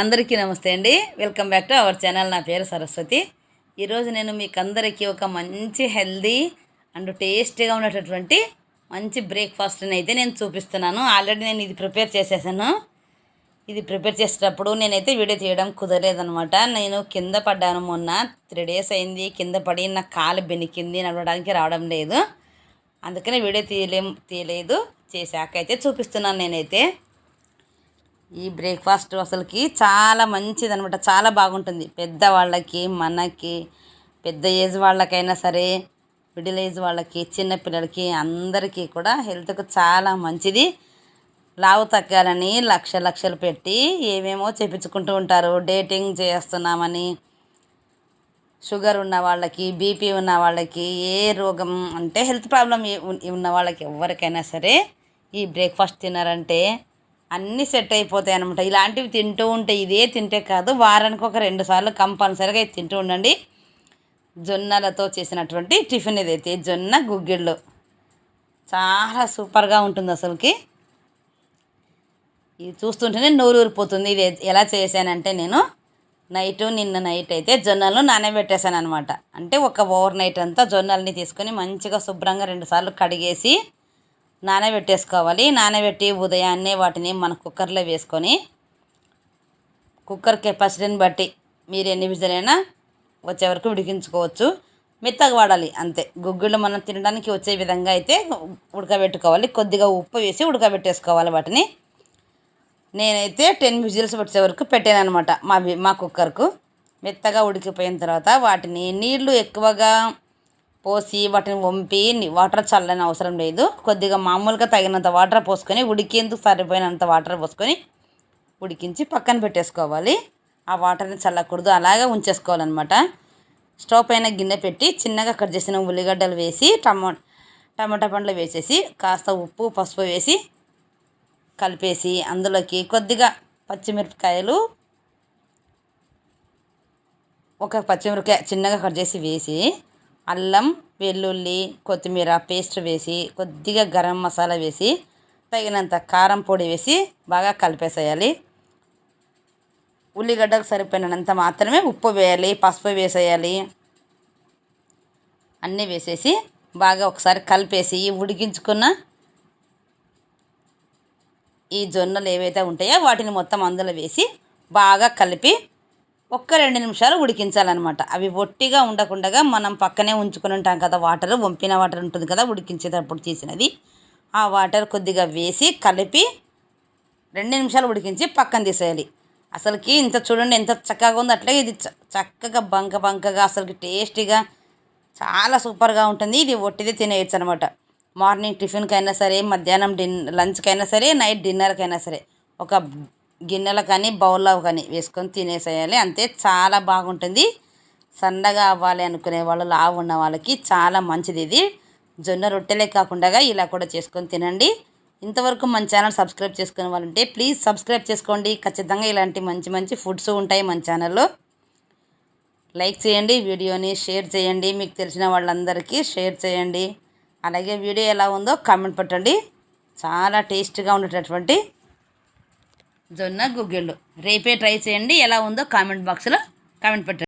అందరికీ నమస్తే అండి. Welcome back to our channel నా పేరు సరస్వతి. ఈరోజు నేను మీకు అందరికీ ఒక మంచి హెల్దీ అండ్ టేస్టీగా ఉన్నటువంటి మంచి బ్రేక్ఫాస్ట్ని అయితే నేను చూపిస్తున్నాను. ఆల్రెడీ నేను ఇది ప్రిపేర్ చేసేసాను. ఇది ప్రిపేర్ చేసేటప్పుడు నేనైతే వీడియో తీయడం కుదరలేదనమాట నేను కింద పడ్డాను మొన్న. త్రీ డేస్ అయింది. కింద పడి నా కాలు బెనికింది. నడవడానికి రావడం లేదు. అందుకనే వీడియో తీయలేం తీయలేదు. చేశాక అయితే చూపిస్తున్నాను నేనైతే. ఈ బ్రేక్ఫాస్ట్ అసలుకి చాలా మంచిది అనమాట చాలా బాగుంటుంది. పెద్దవాళ్ళకి మనకి పెద్ద ఏజ్ వాళ్ళకైనా సరే మిడిల్ ఏజ్ వాళ్ళకి చిన్నపిల్లలకి అందరికీ కూడా హెల్త్కు చాలా మంచిది. లావు తగ్గాలని లక్ష లక్షలు పెట్టి ఏమేమో చేపించుకుంటూ ఉంటారు. డేటింగ్ చేస్తున్నామని షుగర్ ఉన్న వాళ్ళకి బీపీ ఉన్న వాళ్ళకి ఏ రోగం అంటే హెల్త్ ప్రాబ్లం ఉన్న వాళ్ళకి ఎవరికైనా సరే ఈ బ్రేక్ఫాస్ట్ తిన్నారంటే అన్నీ సెట్ అయిపోతాయి అనమాట ఇలాంటివి తింటూ ఉంటే ఇదే తింటే కాదు వారానికి ఒక రెండు సార్లు కంపల్సరీగా ఇది తింటూ ఉండండి. జొన్నలతో చేసినటువంటి టిఫిన్ ఇదైతే జొన్న గుగ్గిళ్ళు. చాలా సూపర్గా ఉంటుంది అసలుకి. ఇది చూస్తుంటేనే నోరు ఊరిపోతుంది. ఇది ఎలా చేశానంటే నేను నైట్ నిన్న నైట్ అయితే జొన్నలు నానబెట్టేశాను అనమాట అంటే ఒక ఓవర్ నైట్ అంతా జొన్నల్ని తీసుకొని మంచిగా శుభ్రంగా రెండుసార్లు కడిగేసి నానబెట్టేసుకోవాలి. నానబెట్టి ఉదయాన్నే వాటిని మన కుక్కర్లో వేసుకొని కుక్కర్ కెపాసిటీని బట్టి మీరు ఎన్ని విజలైనా వచ్చే వరకు ఉడికించుకోవచ్చు. మెత్తగా వాడాలి అంతే. గుగ్గిళ్ళు మనం తినడానికి వచ్చే విధంగా అయితే ఉడకబెట్టుకోవాలి. కొద్దిగా ఉప్పు వేసి ఉడకబెట్టేసుకోవాలి వాటిని. నేనైతే టెన్ విజిల్స్ వచ్చే వరకు పెట్టాను అనమాట మా మా కుక్కర్కు. మెత్తగా ఉడికిపోయిన తర్వాత వాటిని నీళ్ళు ఎక్కువగా పోసి వాటిని వంపి వాటర్ చల్లని అవసరం లేదు. కొద్దిగా మామూలుగా తగినంత వాటర్ పోసుకొని ఉడికేందుకు సరిపోయినంత వాటర్ పోసుకొని ఉడికించి పక్కన పెట్టేసుకోవాలి. ఆ వాటర్ని చల్లకూడదు. అలాగే ఉంచేసుకోవాలన్నమాట. స్టవ్ పైన గిన్నె పెట్టి చిన్నగా కట్ చేసిన ఉల్లిగడ్డలు వేసి టమో టమాటా పండ్లు వేసేసి కాస్త ఉప్పు పసుపు వేసి కలిపేసి అందులోకి కొద్దిగా పచ్చిమిరపకాయలు ఒక పచ్చిమిరపకాయ చిన్నగా కట్ చేసి వేసి అల్లం వెల్లుల్లి కొత్తిమీర పేస్ట్ వేసి కొద్దిగా గరం మసాలా వేసి తగినంత కారం పొడి వేసి బాగా కలిపేసేయాలి. ఉల్లిగడ్డకు సరిపోయినంత మాత్రమే ఉప్పు వేయాలి పసుపు వేసేయాలి. అన్నీ వేసేసి బాగా ఒకసారి కలిపేసి ఉడికించుకున్న ఈ జొన్నలు ఏవైతే ఉంటాయో వాటిని మొత్తం అందులో వేసి బాగా కలిపి ఒక్క రెండు నిమిషాలు ఉడికించాలన్నమాట. అవి ఒట్టిగా ఉండకుండా మనం పక్కనే ఉంచుకొని ఉంటాం కదా వాటర్ వంపిన వాటర్ ఉంటుంది కదా ఉడికించేటప్పుడు చేసినది. ఆ వాటర్ కొద్దిగా వేసి కలిపి రెండు నిమిషాలు ఉడికించి పక్కన తీసేయాలి. అసలుకి ఇంత చూడండి ఎంత చక్కగా ఉందో అట్లే ఇది చక్కగా బంక బంకగా అసలుకి టేస్టీగా చాలా సూపర్గా ఉంటుంది. ఇది ఒట్టిదే తినేయచ్చు అనమాట మార్నింగ్ టిఫిన్కైనా సరే మధ్యాహ్నం డిన్ లంచ్కైనా సరే నైట్ డిన్నర్కైనా సరే ఒక గిన్నెలు కానీ బౌల్లో కానీ వేసుకొని తినేసేయాలి. అంతే చాలా బాగుంటుంది. సన్నగా అవ్వాలి అనుకునే వాళ్ళు లావు ఉన్న వాళ్ళకి చాలా మంచిది ఇది. జొన్న రొట్టెలే కాకుండా ఇలా కూడా చేసుకొని తినండి. ఇంతవరకు మన ఛానల్ సబ్స్క్రైబ్ చేసుకునే వాళ్ళు ఉంటే ప్లీజ్ సబ్స్క్రైబ్ చేసుకోండి. ఖచ్చితంగా ఇలాంటి మంచి మంచి ఫుడ్స్ ఉంటాయి మన ఛానల్లో. లైక్ చేయండి వీడియోని షేర్ చేయండి. మీకు తెలిసిన వాళ్ళందరికీ షేర్ చేయండి. అలాగే వీడియో ఎలా ఉందో కామెంట్ పెట్టండి. చాలా టేస్ట్గా ఉండేటటువంటి జొన్న గుగ్గిళ్ళు. రేపే ట్రై చేయండి. ఎలా ఉందో కామెంట్ బాక్స్లో కామెంట్ పెట్టండి.